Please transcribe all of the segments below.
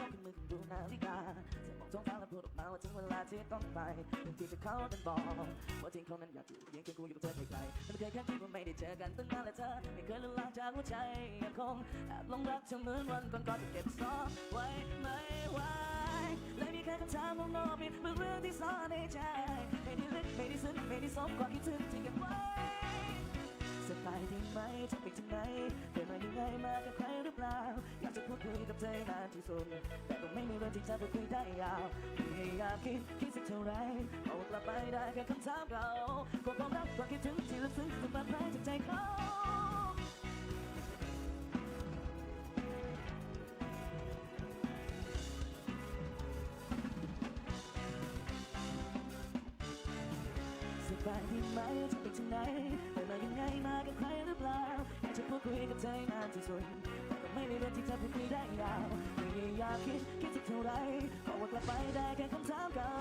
ยกขึ้นมือดูนาฬิกาเสียงบอกท้องฟ้าและพูดออกมาว่าถึงเวลาที่ต้องไปบางทีจะเข้าเป็นบอกว่าจริงเขานั้นอยากอยู่เพียงแค่กูอยู่กับเธอไกลๆไม่เคยแค่คิดว่าไม่ได้เจอกันตั้งนานและเธอไม่เคยลืมลางจากหัวใจยังคงแอบลงรักเธอเหมือนวันก่อนๆจะเก็บซ่อนไว้ไม่ไหวเลยมีแค่คำถามของโนบิเรื่องเรื่องที่ซ่อนในใจไม่ได้ลึกไม่ได้ซึ้งไม่ได้สมควาคิดถึงที่เก็บไว้สบายดีไหมจะไปถึงไหนเดินมายังไงมากับใคร เปล่าอยากจะพูดคุยกับเธอนานที่สุดแต่ก็ไม่มีเรื่องที่จะพูดคุยได้ยาวพยายามคิดคิดสักเท่าไรเอากลับไปได้แค่คำถามเก่าความความรักความคิดถึงที่ลึกซึ้งถึงมาแพ้จากใจเขาสบายดีไหมจะไปถึงไหนเดินมายังไงมากับใครหรือเปล่าอยากจะพูดคุยกับเธอนานที่สุด แต่ก็ไม่มีเรื่องที่จะพูดคุยได้ยาวพยายามคิดคิดสักเท่าไรบอว่ากลับไปได้แค่คำถามเก่า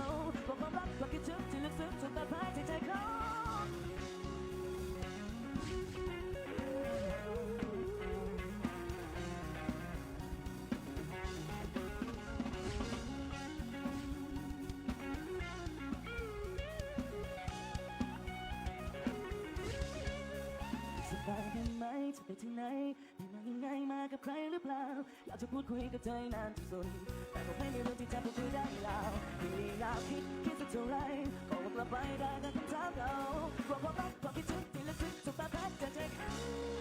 บอกความรักควาคิดถึงที่ลึกซึ้งจนตัดพายใจใจเขาสบายดีไหมจะไปถึงไหน ใครหรือเปล่า อยากจะพูดคุยกับเธอนานที่สุด แต่ก็ไม่มีเรื่องที่จะพูดคุยได้แล้วที่อยากคิดคิดสักเท่าไรก็กลับไปได้แต่คำถามเราว่าความรักความคิดถึงที่ลึกซึ้งสุดตาแพ้จะใจเขา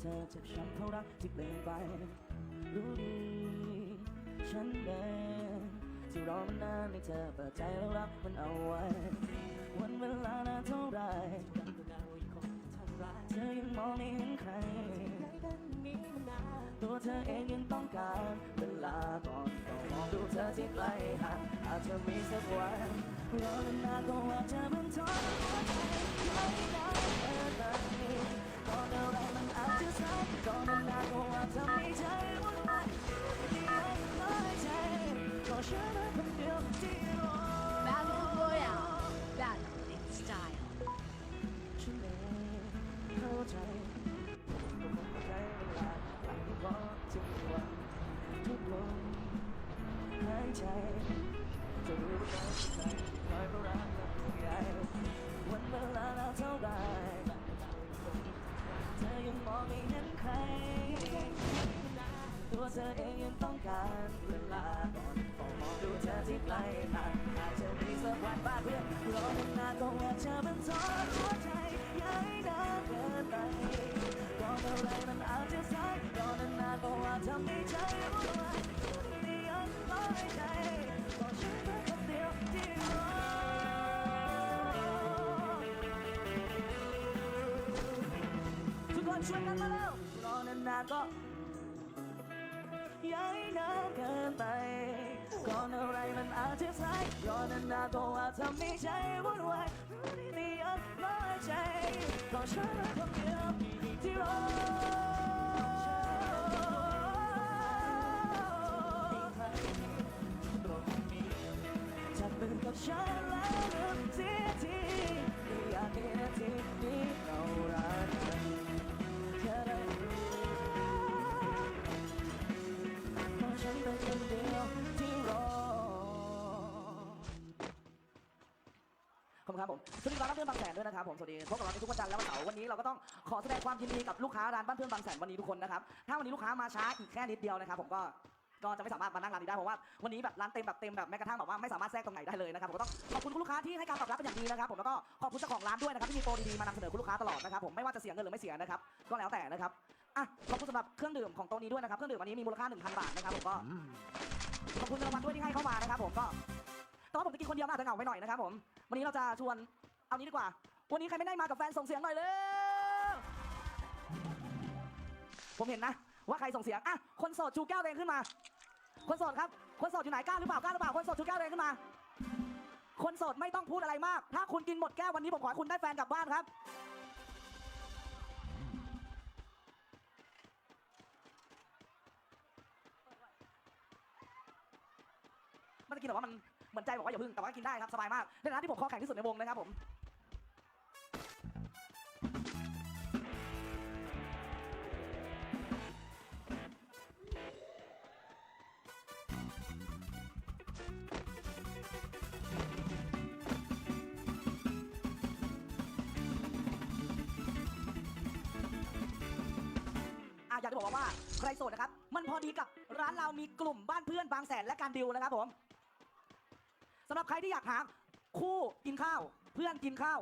ขึ้นนั้นเมื่อเธอเจ็บช้ำเพราะรักที่เปลี่ยนไป รู้ดี ฉันเองที่รอมานานให้เธอเปิดใจแล้วรับมันเอาไว้ วันเวลานานเท่าไรยังก็ได้ว่าคนทำร้ายเธอยังมองไม่เห็นใคร ตัวเธอเองยังต้องการเวลาก่อนต้องมองดูเธอที่ใกลห่างอาจจะมีสักวันรอนานก็อาจะมันทน ใจจะรู้ว่าเราจะใส่คอยก็รักและห่วงใยวันเวลานาเท่าไรเธอยังมองไม่เห็นใคร ตัวเธอเองยังต้องการเวลาก่อนต้องมองดูเธอที่ไกลห่างอาจจะมีสักวันบ้าเพื่อนรอนานก็อาจจะมันทรหัวใจย้ายนาเกินไปก่อนอะไรมันอาจจะสายรอนานๆก็อาจจะมีใจวุ่นวา ทุกคนช่วยกันมาแล้วรอนานๆก็ย้ายนานเกินไปก่อนอะไรมันอาจจะสายรอนานๆก็อาจจะมีใจวุ่นวายไม่อยากน้อยใจก็ฉันคนเดียวที่รอ ฉันแล้วเรื่องเสียทีอยากให้นาทีนี้เรารักกันแค่ได้เพราะฉันเป็นคนเดียวที่รอขอบคุณครับผมสวัสดีร้านบ้านเพื่อนบางแสนด้วยนะครับผมสวัสดีพบกับเราในทุกวันจันทร์และวันเสาร์วันนี้เราก็ต้องขอแสดงความยินดีกับลูกค้าร้านบ้านเพื่อนบางแสนวันนี้ทุกคนนะครับถ้าวันนี้ลูกค้ามาช้าอีกแค่นิดเดียวนะครับผมก็ ก็จะไม่สามารถมานั่งร้านนี้ได้เพราะว่าวันนี้แบบร้านเต็มแบบเต็มแบบแม้กระทั่งแบบว่าไม่สามารถแทรกตรงไหนได้เลยนะครับผมก็ต้องขอบคุณคุณลูกค้าที่ให้การตอบรับเป็นอย่างดีนะครับผมแล้วก็ขอบคุณเจ้าของร้านด้วยนะครับที่มีโปรดีๆมานำเสนอคุณลูกค้าตลอดนะครับผมไม่ว่าจะเสียเงินหรือไม่เสียนะครับก็แล้วแต่นะครับอะขอบคุณสำหรับเครื่องดื่มของโต๊ะนี้ด้วยนะครับเครื่องดื่มวันนี้มีมูลค่า1,000บาทนะครับผมก็ขอบคุณรางวัลด้วยที่ให้เข้ามานะครับผมก็แต่ว่าผมจะกินคนเดียวน่าจจะเหงาไปหน่อยนะครับผมวันนี้เราจะชวนเอานี้ดีกว่า วันนี้ใครไม่ได้มากับแฟนส่งเสียงหน่อยเลยผมเห็นนะ ว่าใครส่งเสียงอะคนโสดชูแก้วเองขึ้นมา คนโสดครับ คนโสดอยู่ไหนกล้าหรือเปล่ากล้าหรือเปล่า คนโสดชูแก้วเองขึ้นมา คนโสดไม่ต้องพูดอะไรมาก ถ้าคุณกินหมดแก้ววันนี้ผมขอให้คุณได้แฟนกลับบ้านครับ มันจะกินแต่ว่ามันเหมือนใจบอกว่าอย่าพึ่งแต่ว่ากินได้ครับสบายมากในฐานะที่ผมคอแข็งที่สุดในวงนะครับผม จะบอกว่าใครโสดนะครับ มันพอดีกับร้านเรามีกลุ่มบ้านเพื่อนบางแสนและการดิวนะครับผมสำหรับใครที่อยากหาคู่กินข้าว เพื่อนกินข้าว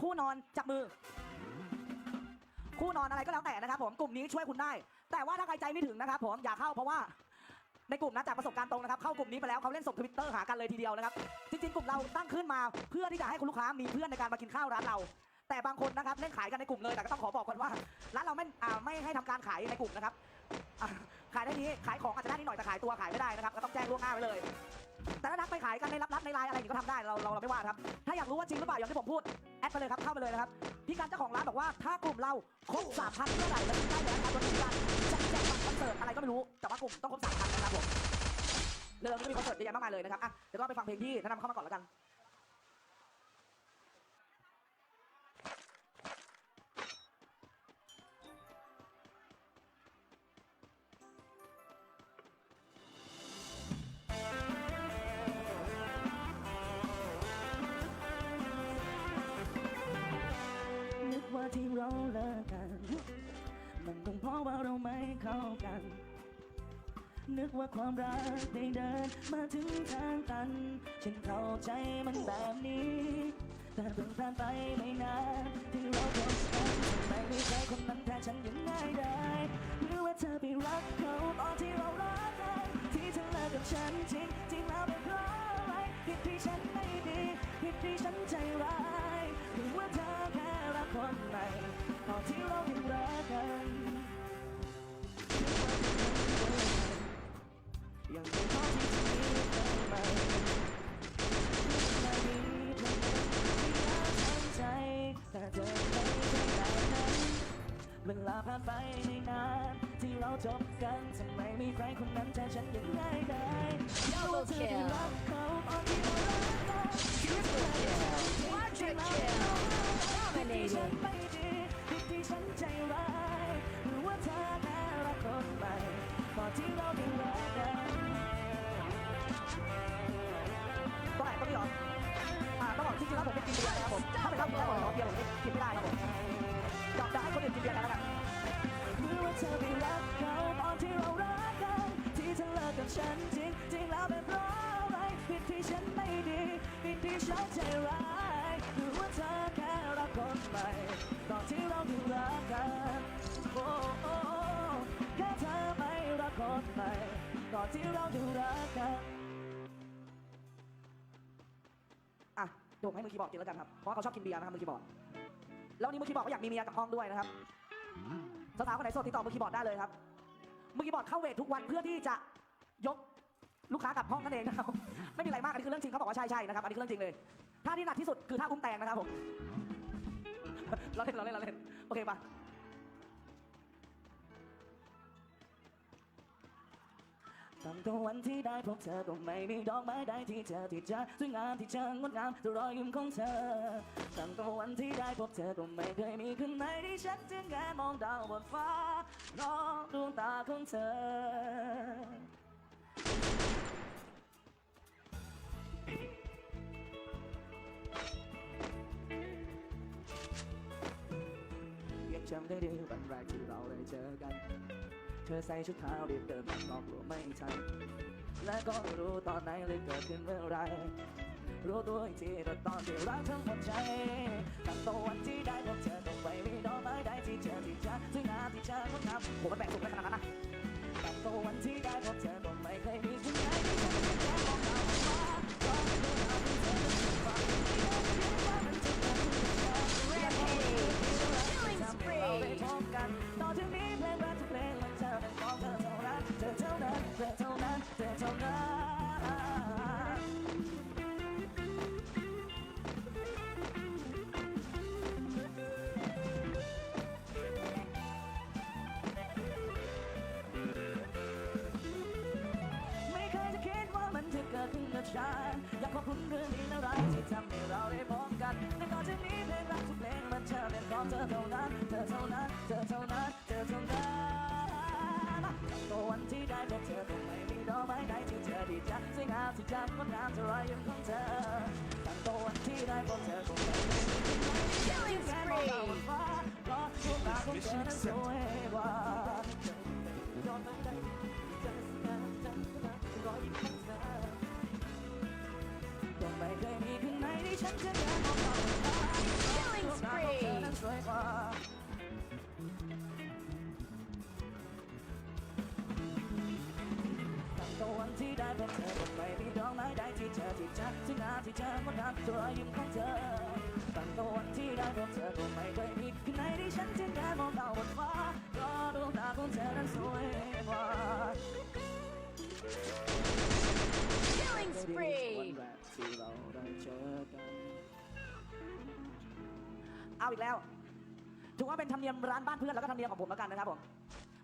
คู่นอนจับมือ คู่นอนอะไรก็แล้วแต่นะครับ ผมกลุ่มนี้ช่วยคุณได้ แต่ว่าถ้าใครใจไม่ถึงนะครับ ผมอย่าเข้าเพราะว่าในกลุ่มนะจากประสบการณ์ตรงนะครับเข้ากลุ่มนี้ไปแล้วเขาเล่นส่งทวิตเตอร์หากันเลยทีเดียวนะครับจริงๆกลุ่มเราตั้งขึ้นมา เพื่อที่จะให้คุณลูกค้ามีเพื่อนในการมากินข้าวร้านเรา แต่บางคนนะครับเล่นขายกันในกลุ่มเลยแต่ก็ต้องขอบอกก่อนว่าร้านเราไม่ไม่ให้ทำการขายในกลุ่มนะครับขายได้นี้ขายของอาจจะได้นิดหน่อยแต่ขายตัวขายไม่ได้นะครับก็ต้องแจ้งล่วงหน้าไว้เลย แต่ถ้านักไปขายกันในรับๆในไลน์อะไรอย่างนี้ก็ทำได้เราเราเราไม่ว่าครับถ้าอยากรู้ว่าจริงหรือเปล่าอย่างที่ผมพูดแอดไปเลยครับเข้าไปเลยนะครับพี่การเจ้าของร้านบอกว่าถ้ากลุ่มเราครบสามพันเมื่อไหร่แล้วได้เลยนะครับวันนี้การจะแจกบัตรคอนเสิร์ตอะไรก็ไม่รู้แต่ว่ากลุ่มต้องครบสามพันนะครับผมเร็วๆนี้ก็มีคอนเสิร์ตเยอะแยะมากมายเลยนะครับอะเดี๋ยวก็ไปฟังเพลงที่แนะนำเข้ามาก่อนแล้วกัน เพราะว่าเราไม่เข้ากัน นึกว่าความรักได้เดินมาถึงทางตัน ฉันเข้าใจมันแบบนี้ แต่เพิ่งผ่านไปไม่นานที่เราพบกันทำไมไม่ใช่คนนั้นแทนฉันยังง่ายได้หรือว่าเธอไปรักเขาตอนที่เรารักกันที่เธอเลิกกับฉันจริงจริงแล้วเป็นเพราะอะไรผิดที่ฉันไม่ดีผิดที่ฉันใจร้ายหรือว่าเธอแค่รักคนใหม่ตอนที่เราาผ่านไปไม่นานที่เราจบกันทำไมมีใครคนนั้นแต่ฉันยังง่ายได้อยากรู้เธอได้รักเขาออนที่เรารักกัน Triple kill. Quadra kill. ที่ฉัน Dominating. ไม่ดีผิดที่ฉันใจร้ายหรือว่าเธอแค่รักคนใหม่ ฉันใจร้ายหรือว่าเธอแค่รักคนใหม่ตอนที่เราดูรักกันโอ้โอ้แค่เธอไม่รักคนใหม่ตอนที่เราดูรักกันอะเดี๋ยวผมให้มือคีย์บอร์ดกินแล้วกันครับ เพราะว่าเขาชอบกินเบียร์นะครับมือคีย์บอร์ด แล้ววนนี้มือคีย์บอร์ดก็อยากมีเมียกับห้องด้วยนะครับ สาวๆคนไหนโสดติดต่อมือคีย์บอร์ดได้เลยครับ มือคีย์บอร์ดเข้าเวททุกวันเพื่อที่จะยก ลูกค้ากลับห้องนั่นเองนะครับ ไม่มีอะไรมากอันนี้คือเรื่องจริงเขาบอกว่าใช่ใช่นะครับอันนี้คือเรื่องจริงเลยท่าที่หนักที่สุดคือท่าอุ้มแตงนะครับผมเราเล่นเราเล่นเราเล่นโอเคปะตั้งแต่วันที่ได้พบเธอก็ไม่มีดอกไม้ใดที่เธอที่จะสวยงามที่เธองดงามแต่รอยยิ้มของเธอตั้งแต่วันที่ได้พบเธอก็ไม่เคยมีคืนไหนที่ฉันจึงแค่มองดาวบนฟ้ารอดวงตาของเธอ จำได้ดีวันแรกที่เราได้เจอกัน เธอใส่ชุดขาวรีบเดินผ่านนอกตัวไม่ทัน และก็ไม่รู้ตอนไหนเลยเกิดขึ้นเมื่อไร รู้ตัวอีกทีก็ตอนที่รักทั้งหมดใจตั้งแต่วันที่ได้พบเธอต้องไปมีดอกไม้ได้ที่เจอที่เจอสวยงามที่เจองดงามผมมันแบ่งสุขได้ขนาดนั้นนะตั้งแต่วันที่ได้พบเธอก็ไม่เคยมี อยากขอบคุณเรื่องนี้นะรักที่ทำให้เราได้พบกันและต่อนจากนี้เพลงรักทุกเพลงมันจะเป็นของเธอเท่านั้นเธอเท่านั้นเธอเท่านั้นเธอเท่านั้นตัววันที่ได้พบเธอคงไม่มีดอกไม้ใดที่เธอดีจังสวยงามที่จำงงดงามเท่ารอยยิ้มของเธอตั้งตัววันที่ได้พบเธอคงไม่มีที่แค่มองดาวบนฟ้าเพราะดวงตาของเธอนั้นสวยกว่า Killing ดวงตาของเธอนั้นสวยกว่าตั้งแต่วันที่ได้พบเธอก็ไม่มีดอกไม้ใดที่เธอที่จัดที่งาที่เธองดงามตัวยิ้มของเธอตั้งแต่วันที่ได้พบเธอก็ไม่เคยมีคืนไหนที่ฉันจะได้มองดาวบนฟ้าเพราะดวงตาของเธอนั้นสวยกว่า เอาอีกแล้วถือว่าเป็นธรรมเนียมร้านบ้านเพื่อนแล้วก็ธรรมเนียมของผมแล้วกันนะครับผม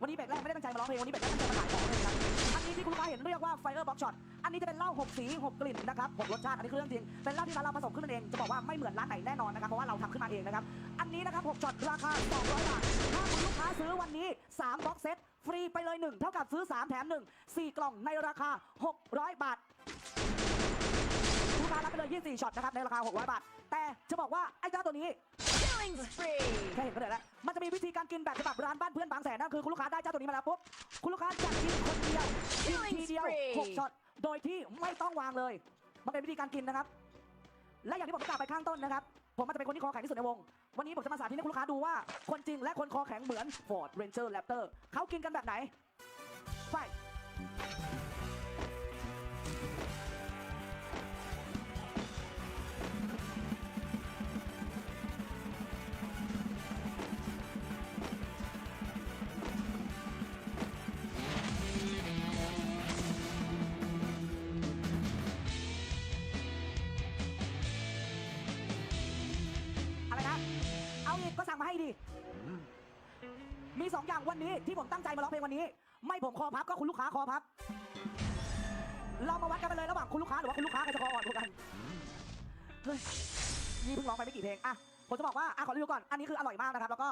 วันนี้เบรกแรกไม่ได้ตั้งใจมาร้องเพลงวันนี้เบรกแรกตั้งใจมาขายของเลยนะครับอันนี้ที่คุณลูกค้าเห็นเรียกว่า Fire Box Shot อันนี้จะเป็นเหล้า6สี6กลิ่นนะครับ6รสชาติอันนี้คือเรื่องจริงเป็นเหล้าที่ร้านเราผสมขึ้นมาเองจะบอกว่าไม่เหมือนร้านไหนแน่นอนนะครับเพราะว่าเราทำขึ้นมาเองนะครับอันนี้นะครับ6ช็อตราคา200บาทถ้าคุณลูกค้าซื้อวันนี้3บ็อกเซตฟรีไปเลย 1 เท่ากับซื้อ 3 แถม 1 4 กล่องในราคา 600 บาทลูกค้ารับไปเลย24ช็อตนะครับในราคา 600 บาท แต่จะบอกว่าไอ้เจ้าตัวนี้ Killing spree. แค่เห็นก็เดือดแล้ว มันจะมีวิธีการกินแบบฉบับร้านบ้านเพื่อนบางแสนนั่นคือคุณลูกค้าได้เจ้าตัวนี้มาแล้วปุ๊บ คุณลูกค้าจะกินคนเดียวกินทีเดียว Killing spree 6ช็อต โดยที่ไม่ต้องวางเลย มันเป็นวิธีการกินนะครับ และอย่างที่ผมประกาศไปข้างต้นนะครับ ผมมันจะเป็นคนที่คอแข็งที่สุดในวง วันนี้ผมจะมาสาธิตให้คุณลูกค้าดูว่า คนจริงและคนคอแข็งเหมือน Ford Ranger Raptor เขากินกันแบบไหน ไป ให้ดิ มีสองอย่างวันนี้ที่ผมตั้งใจมาร้องเพลงวันนี้ ไม่ผมคอพับก็คุณลูกค้าคอพับ เรามาวัดกันไปเลยระหว่างคุณลูกค้าหรือว่าคุณลูกค้าใครจะคออ่อนกว่ากันเฮ้ยนี่เพิ่งร้องไปไม่กี่เพลงอะผมจะบอกว่าอะขอรีวิวก่อน อันนี้คืออร่อยมากนะครับ แล้วก็